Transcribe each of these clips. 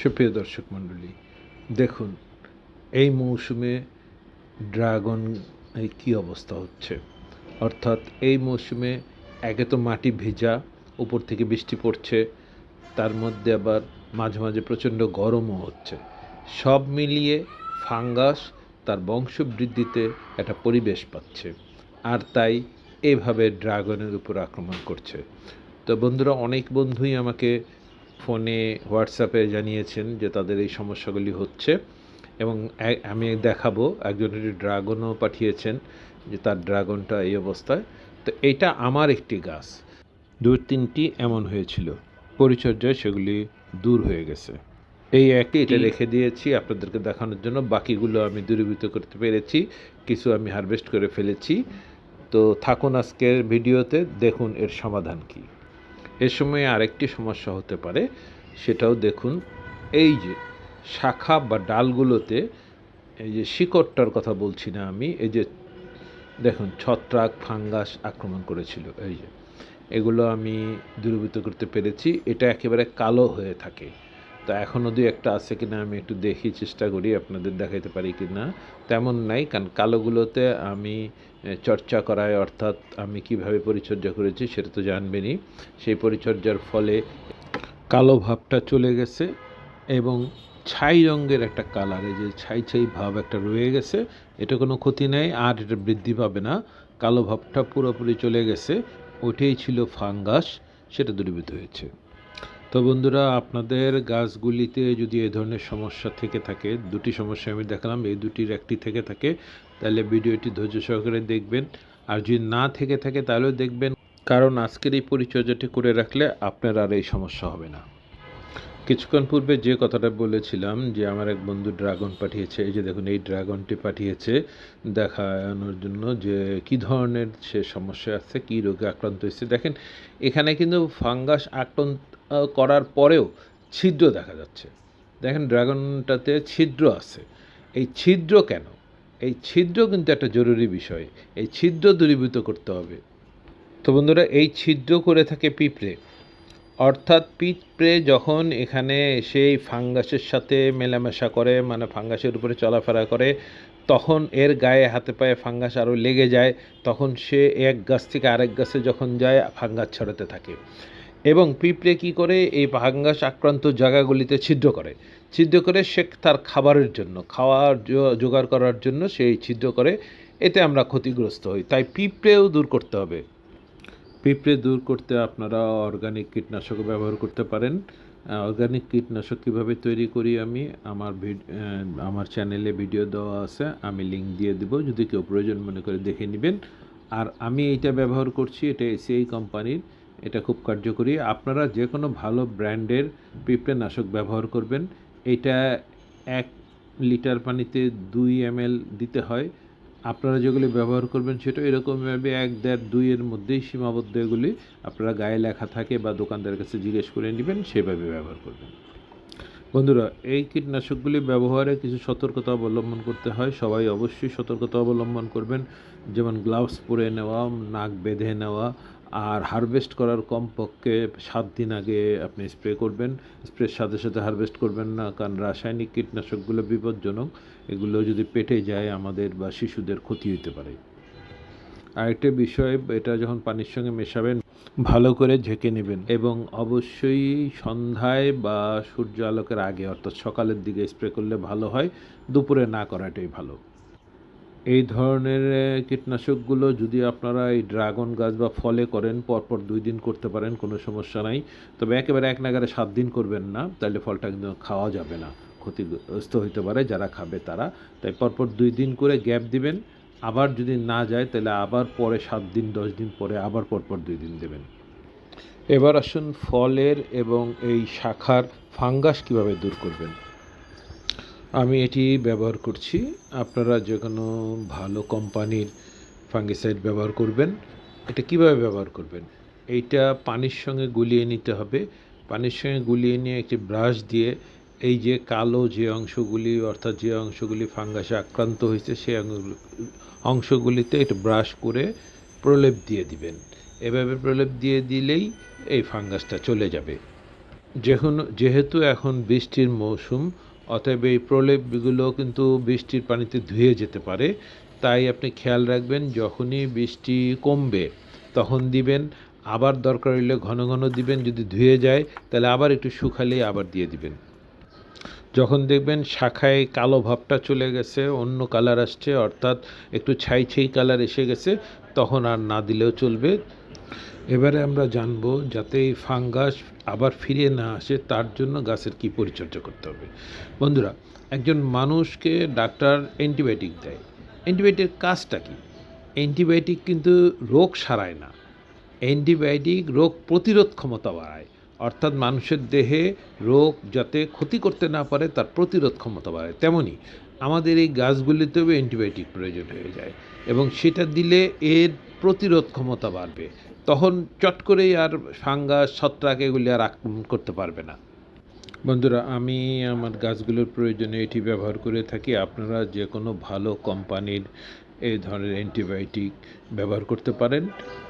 সুপ্রিয় দর্শক মণ্ডলী, দেখুন, এই মৌসুমে ড্রাগন কী অবস্থা হচ্ছে? অর্থাৎ এই মৌসুমে একে তো মাটি ভেজা, উপর থেকে বৃষ্টি পড়ছে, তার মধ্যে আবার মাঝে মাঝে প্রচণ্ড গরমও হচ্ছে। সব মিলিয়ে ফাঙ্গাস তার বংশবৃদ্ধিতে একটা পরিবেশ পাচ্ছে, আর তাই এভাবে ড্রাগনের উপর আক্রমণ করছে। তো বন্ধুরা, অনেক বন্ধুই আমাকে ফোনে হোয়াটসঅ্যাপে জানিয়েছেন যে তাদের এই সমস্যাগুলি হচ্ছে এবং আমি দেখাবো একজনের ড্রাগনও পাঠিয়েছেন যে তার ড্রাগনটা এই অবস্থায়। তো এটা আমার একটি গাছ। দু তিনটি এমন হয়েছিল। পরিচর্যায় সেগুলি দূর হয়ে গেছে। এই একটি এটা রেখে দিয়েছি আপনাদেরকে দেখানোর জন্য। বাকিগুলো আমি দূরীভূত করতে পেরেছি। কিছু আমি হারভেস্ট করে ফেলেছি। তো থাকুন আজকের ভিডিওতে দেখুন এর সমাধান কী। এর সময় আরেকটি সমস্যা হতে পারে, সেটাও দেখুন। এই যে শাখা বা ডালগুলোতে এই যে শিকড়টার কথা বলছি না আমি, এই যে দেখুন ছত্রাক, ফাঙ্গাস আক্রমণ করেছিল, এই যে। এগুলো আমি দূরীভূত করতে পেরেছি। এটা একেবারে কালো হয়ে থাকে। তো এখনও দুই একটা আছে কিনা আমি একটু দেখি, চেষ্টা করি আপনাদের দেখাইতে পারি কি না তেমন নাই, কারণ কালোগুলোতে আমি চর্চা করায়, অর্থাৎ আমি কীভাবে পরিচর্যা করেছি সেটা তো জানবেনই। সেই পরিচর্যার ফলে কালো ভাবটা চলে গেছে এবং ছাই রঙের একটা কালার যে ছাই ছাই ভাব একটা রয়ে গেছে, এটা কোনো ক্ষতি নেই, আর এটা বৃদ্ধি পাবে না। কালো ভাবটা পুরোপুরি চলে গেছে, ওইটাই ছিল ফাঙ্গাস, সেটা দূরীভূত হয়েছে। তো বন্ধুরা, আপনাদের গাছগুলিতে যদি এই ধরনের সমস্যা থেকে থাকে, দুটি সমস্যা আমি দেখালাম, এই দুটির একটি থেকে থাকে, তাহলে ভিডিওটি ধৈর্য সহকারে দেখবেন। আর যদি না থেকে থাকে, তাহলেও দেখবেন। কারণ আজকের এই পরিচর্যাটি করে রাখলে আপনার আর এই সমস্যা হবে না। কিছুক্ষণ পূর্বে যে কথাটা বলেছিলাম যে, আমার এক বন্ধু ড্রাগন পাঠিয়েছে, এই যে দেখুন, এই ড্রাগনটি পাঠিয়েছে দেখানোর জন্য যে, কি ধরনের সে সমস্যা আছে, কি রোগে আক্রান্ত হয়েছে। দেখেন, এখানে কিন্তু ফাঙ্গাস আক্রান্ত করার পরেও ছিদ্র দেখা যাচ্ছে। দেখেন ড্রাগনটাতে ছিদ্র আছে। এই ছিদ্র কেন? এই ছিদ্র কিন্তু একটা জরুরি বিষয়। এই ছিদ্র দূরীভূত করতে হবে। তো বন্ধুরা, এই ছিদ্র করে থাকে পিঁপড়ে। অর্থাৎ পিঁপড়ে যখন এখানে সেই ফাঙ্গাসের সাথে মেলামেশা করে মানে ফাঙ্গাসের উপরে চলাফেরা করে, তখন এর গায়ে, হাতে পায়ে ফাঙ্গাস আরও লেগে যায়। তখন সে এক গাছ থেকে আরেক গাছে যখন যায়, ফাঙ্গাস ছড়াতে থাকে। এবং পিঁপড়ে কী করে? এই ফাঙ্গাস আক্রান্ত জায়গাগুলিতে ছিদ্র করে। ছিদ্র করে সে তার খাবারের জন্য খাওয়ার জোগাড় করার জন্য সেই ছিদ্র করে। এতে আমরা ক্ষতিগ্রস্ত হই। তাই পিঁপড়েও দূর করতে হবে। পিঁপড়ে দূর করতে আপনারা অর্গানিক কীটনাশক ব্যবহার করতে পারেন। অর্গানিক কীটনাশক কীভাবে তৈরি করি আমি? আমার আমার চ্যানেলে ভিডিও দেওয়া আছে। আমি লিঙ্ক দিয়ে দিব। যদি কেউ প্রয়োজন মনে করে দেখে নেবেন। আর আমি এইটা ব্যবহার করছি। এটা এসিআই কোম্পানির এটা খুব কার্যকরী। আপনারা যে কোনো ভালো ব্র্যান্ডের পিঁপড়ে নাশক ব্যবহার করবেন। এটা এক লিটার পানিতে দুই এম দিতে হয়। আপনারা যেগুলি ব্যবহার করবেন সেটা এরকমভাবে এক দেড় দুইয়ের মধ্যেই সীমাবদ্ধ এগুলি আপনারা গায়ে লেখা থাকে বা দোকানদারের কাছে জিজ্ঞেস করে নেবেন, সেভাবে ব্যবহার করবেন। বন্ধুরা, এই কীটনাশকগুলি ব্যবহারে কিছু সতর্কতা অবলম্বন করতে হয়। সবাই অবশ্যই সতর্কতা অবলম্বন করবেন। যেমন গ্লাভস পরে নেওয়া, নাক বেঁধে নেওয়া আর হারভেস্ট করার কমপক্ষে সাত দিন আগে আপনি স্প্রে করবেন। স্প্রের সাথে সাথে হারভেস্ট করবেন না, কারণ রাসায়নিক কীটনাশকগুলো বিপজ্জনক। এগুলো যদি পেটে যায়, আমাদের বা শিশুদের ক্ষতি হতে পারে। আরেকটা বিষয়, এটা যখন পানির সঙ্গে মেশাবেন, ভালো করে ঝেঁকে নেবেন এবং অবশ্যই সন্ধ্যায় বা সূর্য আলোকের আগে, অর্থাৎ সকালের দিকে স্প্রে করলে ভালো হয়। দুপুরে না করাটাই ভালো। এই ধরনের কীটনাশকগুলো যদি আপনারা এই ড্রাগন গাছ বা ফলে করেন, পরপর দুই দিন করতে পারেন, কোনো সমস্যা নাই। তবে একেবারে এক নাগারে সাত দিন করবেন না, তাহলে ফলটা কিন্তু খাওয়া যাবে না, ক্ষতিগ্রস্ত হইতে পারে যারা খাবে তারা। তাই পরপর দুই দিন করে গ্যাপ দিবেন, আবার যদি না যায়, তাহলে আবার পরে সাত দিন, দশ দিন পরে আবার পরপর দুই দিন দেবেন। এবার আসুন ফলের এবং এই শাখার ফাঙ্গাস কীভাবে দূর করবেন? আমি এটি ব্যবহার করছি। আপনারা যে কোনো ভালো কোম্পানির ফাঙ্গিসাইড ব্যবহার করবেন। এটা কীভাবে ব্যবহার করবেন? এইটা পানির সঙ্গে গুলিয়ে নিতে হবে। পানির সঙ্গে গুলিয়ে নিয়ে একটি ব্রাশ দিয়ে এই যে কালো যে অংশগুলি, অর্থাৎ যে অংশগুলি ফাঙ্গাসে আক্রান্ত হয়েছে, সেই অংশগুলিতে একটু ব্রাশ করে প্রলেপ দিয়ে দিবেন। এভাবে প্রলেপ দিয়ে দিলেই এই ফাঙ্গাসটা চলে যাবে। যেহেতু যেহেতু এখন বৃষ্টির মৌসুম অতএব এই প্রলেপগুলো কিন্তু বৃষ্টির পানিতে ধুয়ে যেতে পারে। তাই আপনি খেয়াল রাখবেন, যখনই বৃষ্টি কমবে তখন দিবেন। আবার দরকার হলে ঘন ঘন দিবেন, যদি ধুয়ে যায় তাহলে আবার একটু শুকালে আবার দিয়ে দিবেন। যখন দেখবেন শাখায় কালো ভাবটা চলে গেছে, অন্য কালার আসছে, অর্থাৎ একটু ছাই ছাই কালার এসে গেছে, তখন আর না দিলেও চলবে। এবারে আমরা জানব যাতে এই ফাঙ্গাস আবার ফিরে না আসে, তার জন্য গাছের কি পরিচর্যা করতে হবে। বন্ধুরা, একজন মানুষকে ডাক্তার অ্যান্টিবায়োটিক দেয়। অ্যান্টিবায়োটিক কাজটা কি? অ্যান্টিবায়োটিক কিন্তু রোগ সারায় না। অ্যান্টিবায়োটিক রোগ প্রতিরোধ ক্ষমতা বাড়ায়। অর্থাৎ মানুষের দেহে রোগ যাতে ক্ষতি করতে না পারে, তার প্রতিরোধ ক্ষমতা বাড়ে। তেমনি আমাদের এই গাছগুলিতেও অ্যান্টিবায়োটিক প্রয়োজন হয়ে যায় এবং সেটা দিলে এর প্রতিরোধ ক্ষমতা বাড়বে। তখন চট করেই আর ফাঙ্গাস, ছত্রাক এগুলি আর আক্রমণ করতে পারবে না। বন্ধুরা, আমি আমার গাছগুলোর প্রয়োজনে এটি ব্যবহার করে থাকি। আপনারা যে কোনো ভালো কোম্পানির এই ধরনের অ্যান্টিবায়োটিক ব্যবহার করতে পারেন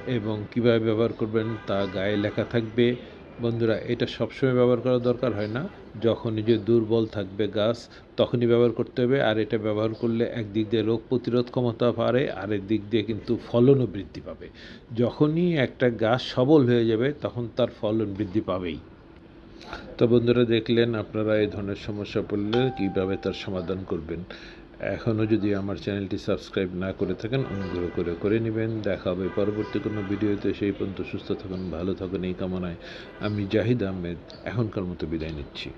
এবং কীভাবে ব্যবহার করবেন তা গায়ে লেখা থাকবে। বন্ধুরা, এটা সবসময় ব্যবহার করা দরকার হয় না। যখনই যে দুর্বল থাকবে গাছ, তখনই ব্যবহার করতে হবে। আর এটা ব্যবহার করলে একদিক দিয়ে রোগ প্রতিরোধ ক্ষমতা বাড়ে আরেক দিক দিয়ে কিন্তু ফলনও বৃদ্ধি পাবে। যখনই একটা গাছ সবল হয়ে যাবে, তখন তার ফলন বৃদ্ধি পাবেই। তো বন্ধুরা, দেখলেন আপনারা এই ধরনের সমস্যা পড়লে কীভাবে তার সমাধান করবেন। এখনও যদি আমার চ্যানেলটি সাবস্ক্রাইব না করে থাকেন, অনুগ্রহ করে করে নেবেন। দেখা হবে পরবর্তী কোনো ভিডিওতে। সেই পর্যন্ত সুস্থ থাকুন, ভালো থাকুন, এই কামনায় আমি জাহিদ আহমেদ। এখনকার মতো বিদায় নিচ্ছি।